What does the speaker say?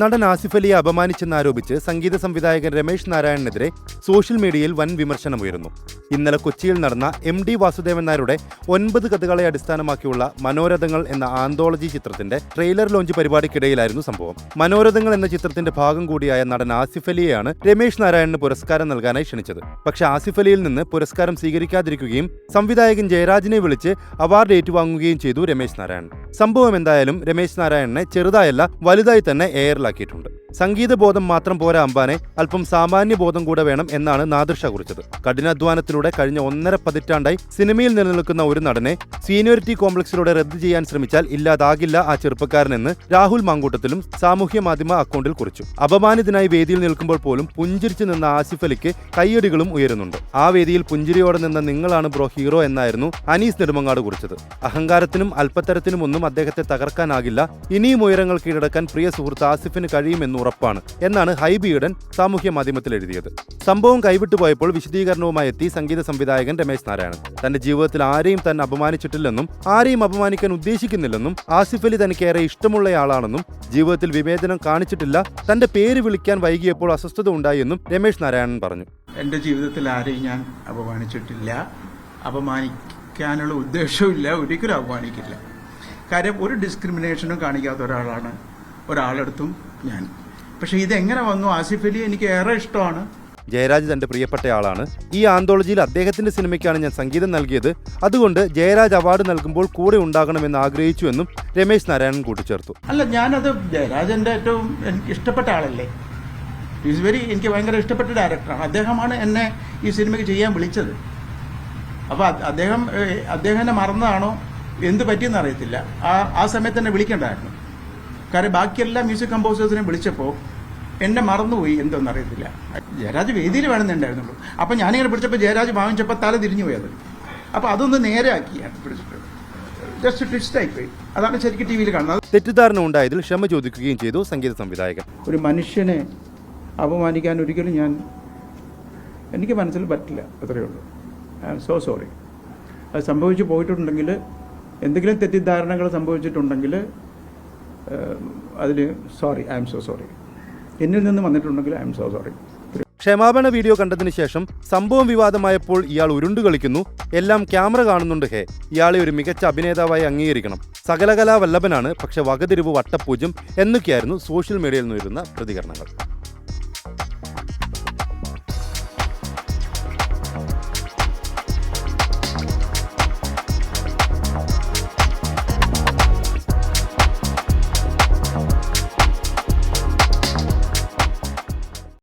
നടൻ ആസിഫ് അലിയെ അപമാനിച്ചെന്നാരോപിച്ച് സംഗീത സംവിധായകൻ രമേശ് നാരായണനെതിരെ സോഷ്യൽ മീഡിയയിൽ വൻ വിമർശനമുയരുന്നു ഇന്നലെ കൊച്ചിയിൽ നടന്ന എം ഡി വാസുദേവൻ നായരുടെ ഒൻപത് കഥകളെ അടിസ്ഥാനമാക്കിയുള്ള മനോരഥങ്ങൾ എന്ന ആന്തോളജി ചിത്രത്തിന്റെ ട്രെയിലർ ലോഞ്ച് പരിപാടിക്കിടയിലായിരുന്നു സംഭവം. മനോരഥങ്ങൾ എന്ന ചിത്രത്തിന്റെ ഭാഗം കൂടിയായ നടൻ ആസിഫ് അലിയെയാണ് രമേശ് നാരായണന് പുരസ്കാരം നൽകാനായി ക്ഷണിച്ചത്. പക്ഷേ ആസിഫ് അലിയിൽ നിന്ന് പുരസ്കാരം സ്വീകരിക്കാതിരിക്കുകയും സംവിധായകൻ ജയരാജിനെ വിളിച്ച് അവാർഡ് ഏറ്റുവാങ്ങുകയും ചെയ്തു രമേശ് നാരായണൻ സംഭവം എന്തായാലും രമേശ് നാരായണനെ ചെറുതായല്ല വലുതായി തന്നെ എയറിലാക്കിയിട്ടുണ്ട് സംഗീത ബോധം മാത്രം പോരാ അംബാനെ അല്പം സാമാന്യ ബോധം കൂടെ വേണം എന്നാണ് നാദൃഷ കുറിച്ചത്. കഠിനാധ്വാനത്തിലൂടെ കഴിഞ്ഞ ഒന്നര പതിറ്റാണ്ടായി സിനിമയിൽ നിലനിൽക്കുന്ന ഒരു നടനെ സീനിയോറിറ്റി കോംപ്ലക്സിലൂടെ റദ്ദ് ചെയ്യാൻ ശ്രമിച്ചാൽ ഇല്ലാതാകില്ല ആ ചെറുപ്പക്കാരനെന്ന് രാഹുൽ മാങ്കൂട്ടത്തിലും സാമൂഹ്യ മാധ്യമ അക്കൗണ്ടിൽ കുറിച്ചു. അപമാനിതനായി വേദിയിൽ നിൽക്കുമ്പോൾ പോലും പുഞ്ചിരിച്ചു നിന്ന ആസിഫ് അലിക്ക് കയ്യടികളും ഉയരുന്നുണ്ട്. ആ വേദിയിൽ പുഞ്ചിരിയോടെ നിന്ന നിങ്ങളാണ് ബ്രോ ഹീറോ എന്നായിരുന്നു അനീസ് നെടുമങ്ങാട് കുറിച്ചത്. അഹങ്കാരത്തിനും അല്പത്തരത്തിനും ഒന്നും അദ്ദേഹത്തെ തകർക്കാനാകില്ല. ഇനിയും ഉയരങ്ങൾ കീഴടക്കാൻ പ്രിയ സുഹൃത്ത് ആസിഫിന് കഴിയുമെന്ന് ഉറപ്പാണ് എന്നാണ് ഹൈബിയുടൻ സാമൂഹ്യ മാധ്യമത്തിൽ എഴുതിയത്. സംഭവം കൈവിട്ടുപോയപ്പോൾ വിശദീകരണവുമായി എത്തി സംഗീത സംവിധായകൻ രമേശ് നാരായണൻ. തന്റെ ജീവിതത്തിൽ ആരെയും തന്നെ അപമാനിച്ചിട്ടില്ലെന്നും ആരെയും അപമാനിക്കാൻ ഉദ്ദേശിക്കുന്നില്ലെന്നും ആസിഫ് അലി തനിക്കേറെ ഇഷ്ടമുള്ളയാളാണെന്നും ജീവിതത്തിൽ വിവേചനം കാണിച്ചിട്ടില്ല തന്റെ പേര് വിളിക്കാൻ വൈകിയപ്പോൾ അസ്വസ്ഥത ഉണ്ടായെന്നും രമേശ് നാരായണൻ പറഞ്ഞു. എന്റെ ജീവിതത്തിൽ ആരെയും ഞാൻ അപമാനിച്ചിട്ടില്ല അപമാനിക്കാനുള്ള ഉദ്ദേശവും ഇല്ല ഒരിക്കലും അപമാനിക്കില്ല. കാര്യം ഒരു ഡിസ്ക്രിമിനേഷനും കാണിക്കാത്ത ഒരാളാണ്. ഒരാളെടുത്തും ഞാൻ. പക്ഷേ ഇതെങ്ങനെ വന്നു? ആസിഫ് അലി എനിക്ക് ഏറെ ഇഷ്ടമാണ്. ജയരാജ് തന്റെ പ്രിയപ്പെട്ട ആളാണ്. ഈ ആന്തോളജിയിൽ അദ്ദേഹത്തിന്റെ സിനിമയ്ക്കാണ് ഞാൻ സംഗീതം നൽകിയത്. അതുകൊണ്ട് ജയരാജ് അവാർഡ് നൽകുമ്പോൾ കൂടെ ഉണ്ടാകണമെന്ന് ആഗ്രഹിച്ചു എന്നും രമേശ് നാരായണൻ കൂട്ടിച്ചേർത്തു. അല്ല ഞാനത് ജയരാജന്റെ ഏറ്റവും എനിക്ക് ഇഷ്ടപ്പെട്ട ആളല്ലേ? ഈസ് വെരി എനിക്ക് ഭയങ്കര ഇഷ്ടപ്പെട്ട ഡയറക്ടറാണ് അദ്ദേഹമാണ് എന്നെ ഈ സിനിമയ്ക്ക് ചെയ്യാൻ വിളിച്ചത്. അപ്പോൾ അദ്ദേഹം അദ്ദേഹം മറന്നതാണോ? എന്ത് പറ്റിയെന്ന് അറിയത്തില്ല. ആ ആ സമയത്ത് തന്നെ വിളിക്കേണ്ടായിരുന്നു. കാരണം ബാക്കിയെല്ലാ മ്യൂസിക് കമ്പോസേഴ്സിനെയും വിളിച്ചപ്പോൾ എന്നെ മറന്നുപോയി എന്തോന്ന് അറിയത്തില്ല. ജയരാജ് വേദിയിൽ വേണമെന്നുണ്ടായിരുന്നുള്ളൂ. അപ്പം ഞാനിങ്ങനെ പിടിച്ചപ്പോൾ ജയരാജ് വാങ്ങിച്ചപ്പോൾ തല തിരിഞ്ഞു പോയത് അപ്പോൾ അതൊന്ന് നേരെയാക്കിയാണ് പിടിച്ചിട്ട്. ജസ്റ്റ് ട്വിസ്റ്റ് പോയി അതാണ് ശരിക്കും ടി വിയിൽ കാണുന്നത്. തെറ്റിദ്ധാരണ ഉണ്ടായതിൽ ക്ഷമ ചോദിക്കുകയും ചെയ്തു സംഗീത സംവിധായകൻ. ഒരു മനുഷ്യനെ അപമാനിക്കാൻ ഒരിക്കലും ഞാൻ എനിക്ക് മനസ്സിൽ പറ്റില്ല. അത്രയേ ഉള്ളൂ. ഐ ആം സോ സോറി അത് സംഭവിച്ചു പോയിട്ടുണ്ടെങ്കിൽ എന്തെങ്കിലും തെറ്റിദ്ധാരണകൾ സംഭവിച്ചിട്ടുണ്ടെങ്കിൽ അതിൽ sorry I am so sorry എന്നിൽ നിന്ന് വന്നിട്ടുണ്ടെങ്കിൽ ഐ എം സോ സോറി ക്ഷമാപണ വീഡിയോ കണ്ടതിന് ശേഷം സംഭവം വിവാദമായപ്പോൾ ഇയാൾ ഉരുണ്ടു കളിക്കുന്നു. എല്ലാം ക്യാമറ കാണുന്നുണ്ട് ഹേ. ഇയാളെ ഒരു മികച്ച അഭിനേതാവായി അംഗീകരിക്കണം. സകലകലാ വല്ലഭനാണ് പക്ഷെ വകതിരിവ് വട്ടപ്പൂജ്യം എന്നൊക്കെയായിരുന്നു സോഷ്യൽ മീഡിയയിൽ നിന്നിരുന്ന പ്രതികരണങ്ങൾ.